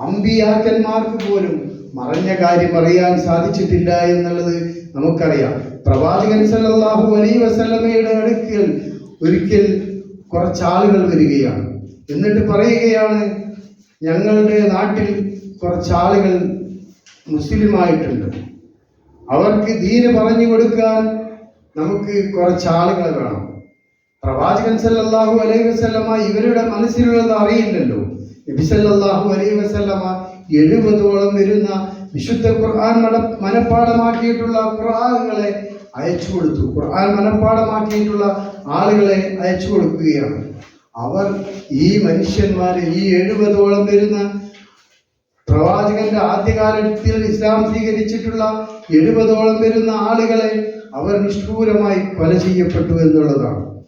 അമ്പിയാക്കന്മാർക്ക് പോലും മറഞ്ഞ കാര്യം അറിയാൻ സാധിച്ചിട്ടില്ല എന്നുള്ളത് നമുക്കറിയാം. പ്രവാചകൻ സല്ലാഹു അലൈ വസല്ലമയുടെ അടുക്കൽ ഒരിക്കൽ കുറച്ചാളുകൾ വരികയാണ്. എന്നിട്ട് പറയുകയാണ് ഞങ്ങളുടെ നാട്ടിൽ കുറച്ചാളുകൾ മുസ്ലിമായിട്ടുണ്ട്. അവർക്ക് ദീന് പറഞ്ഞു കൊടുക്കാൻ നമുക്ക് കുറച്ചാളുകൾ വേണം. പ്രവാചകൻ സല്ലാഹു അലൈഹി വസ്ലമ ഇവരുടെ മനസ്സിലുള്ളത് അറിയില്ലല്ലോ. നബി അലൈ വസല്ലമ എഴുപതോളം വരുന്ന വിശുദ്ധ ഖുർആൻ മന മനഃപ്പാടമാക്കിയിട്ടുള്ള ഖുർആനുകളെ അയച്ചു കൊടുത്തു. ഖുർആൻ മനഃപ്പാടമാക്കിയിട്ടുള്ള ആളുകളെ അയച്ചു കൊടുക്കുകയാണ്. അവർ ഈ മനുഷ്യന്മാരെ ഈ എഴുപതോളം വരുന്ന പ്രവാചകന്റെ ആദ്യകാലത്തിൽ ഇസ്ലാം സ്വീകരിച്ചിട്ടുള്ള എഴുപതോളം വരുന്ന ആളുകളെ അവർ നിഷ്ഠൂരമായി കൊല ചെയ്യപ്പെട്ടു എന്നുള്ളതാണ്.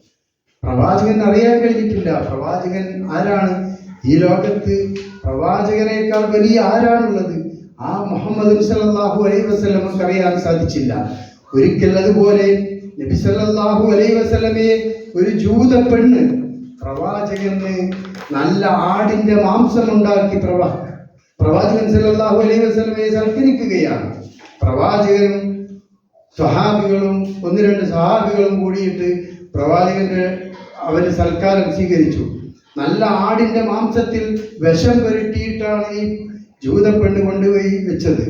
പ്രവാചകൻ അറിയാൻ കഴിഞ്ഞിട്ടില്ല. പ്രവാചകൻ ആരാണ്? ഈ ലോകത്ത് പ്രവാചകനേക്കാൾ വലിയ ആരാണുള്ളത്? ആ മുഹമ്മദ് സല്ലല്ലാഹു അലൈഹി വസ്ലമക്ക് അറിയാൻ സാധിച്ചില്ല. ഒരിക്കൽ അതുപോലെ നബി സല്ലല്ലാഹു അലൈഹി വസല്ലമയെ ഒരു ജൂത പെണ്ണ് പ്രവാചകന് നല്ല ആടിന്റെ മാംസം ഉണ്ടാക്കി പ്രവാ പ്രവാചകൻ സല്ലാഹു അലൈഹി വസ്ലമയെ സൽക്കരിക്കുകയാണ്. പ്രവാചകനും സ്വഹാബികളും ഒന്ന് രണ്ട് സ്വഹാബികളും കൂടിയിട്ട് പ്രവാചകന്റെ അവർ സൽക്കാരം സ്വീകരിച്ചു. നല്ല ആടിന്റെ മാംസത്തിൽ വിഷം പുരട്ടിയിട്ടാണ് ഈ ജൂത പെണ്ണ് കൊണ്ടുപോയി വെച്ചത്.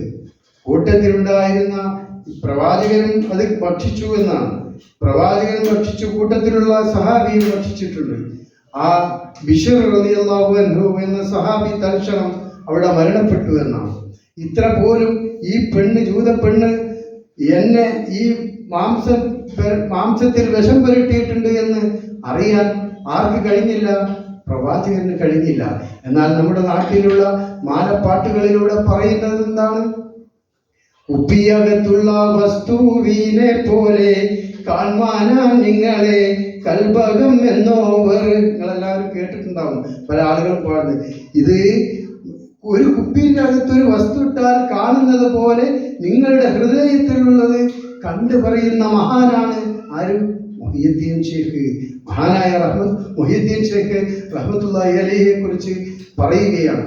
കൂട്ടത്തിലുണ്ടായിരുന്ന പ്രവാചകനും അത് ഭക്ഷിച്ചു എന്നാണ്. പ്രവാചകൻ ഭക്ഷിച്ചു കൂട്ടത്തിലുള്ള സഹാബിയും ഭക്ഷിച്ചിട്ടുണ്ട്. ആ ബിഷർ റളിയല്ലാഹു അൻഹു എന്ന സഹാബി തൽക്ഷണം അവിടെ മരണപ്പെട്ടു എന്നാണ്. ഇത്ര പോലും ഈ പെണ്ണ് ജൂത പെണ്ണ് എന്നെ ഈ മാംസ മാംസത്തിൽ വിഷം പുരട്ടിയിട്ടുണ്ട് എന്ന് അറിയാൻ ആർക്ക് കഴിഞ്ഞില്ല? പ്രവാചകന് കഴിഞ്ഞില്ല. എന്നാൽ നമ്മുടെ നാട്ടിലുള്ള മാനപ്പാട്ടുകളിലൂടെ പറയുന്നത് എന്താണ്? ഉപ്പിയകത്തുള്ള വസ്തുവിനെ പോലെ കാണുവാനാം നിങ്ങളെ കൽഭകം എന്നോവർ നിങ്ങളെല്ലാവരും കേട്ടിട്ടുണ്ടാവും. പല ആളുകളും പാടുന്നത്. ഇത് ഒരു കുപ്പിന്റെ അകത്തൊരു വസ്തു ഇട്ടാൽ കാണുന്നത് പോലെ നിങ്ങളുടെ ഹൃദയത്തിലുള്ളത് കണ്ടു പറയുന്ന മഹാനാണ് ആരും? മൊഹിയുദ്ദീൻ ഷെയ്ഖ് മഹാനായ റഹ്മത്ത് മൊഹിയുദ്ദീൻ ഷെയ്ഖ് റഹ്മത്തുല്ലാഹി അലിയെ കുറിച്ച് പറയുകയാണ്.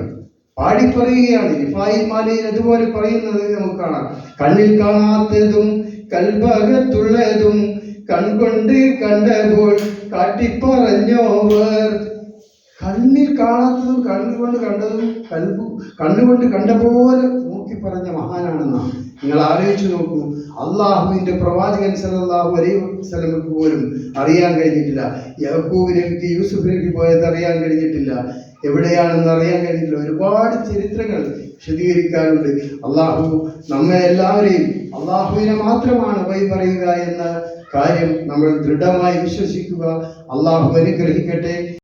പാടി പറയുകയാണ്. ഇഫായി മാലയിൽ അതുപോലെ പറയുന്നത് നമുക്ക് കാണാം. കണ്ണിൽ കാണാത്തതും കൽഭകത്തുള്ളതും കൺകൊണ്ട് കണ്ടപ്പോൾ കാട്ടിപ്പറഞ്ഞോവർ കണ്ണിൽ കാണാത്തതും കണ്ണുകൊണ്ട് കണ്ടതും കൽബു കണ്ണുകൊണ്ട് കണ്ട പോലെ നോക്കി പറഞ്ഞ നിങ്ങൾ ആലോചിച്ചു നോക്കൂ. അള്ളാഹുവിന്റെ പ്രവാചകൻ സല്ലല്ലാഹു അലൈഹി വസല്ലമക്ക് പോലും അറിയാൻ കഴിഞ്ഞിട്ടില്ല. യാക്കൂബ് നബിക്ക് പോയത് അറിയാൻ കഴിഞ്ഞിട്ടില്ല. എവിടെയാണെന്ന് അറിയാൻ കഴിഞ്ഞിട്ടില്ല. ഒരുപാട് ചരിത്രങ്ങൾ വിശദീകരിക്കാനുണ്ട്. അള്ളാഹു നമ്മെ എല്ലാവരെയും അള്ളാഹുവിനെ മാത്രമാണ് വഴി പറയുക എന്ന കാര്യം നമ്മൾ ദൃഢമായി വിശ്വസിക്കുക. അള്ളാഹു അനുഗ്രഹിക്കട്ടെ.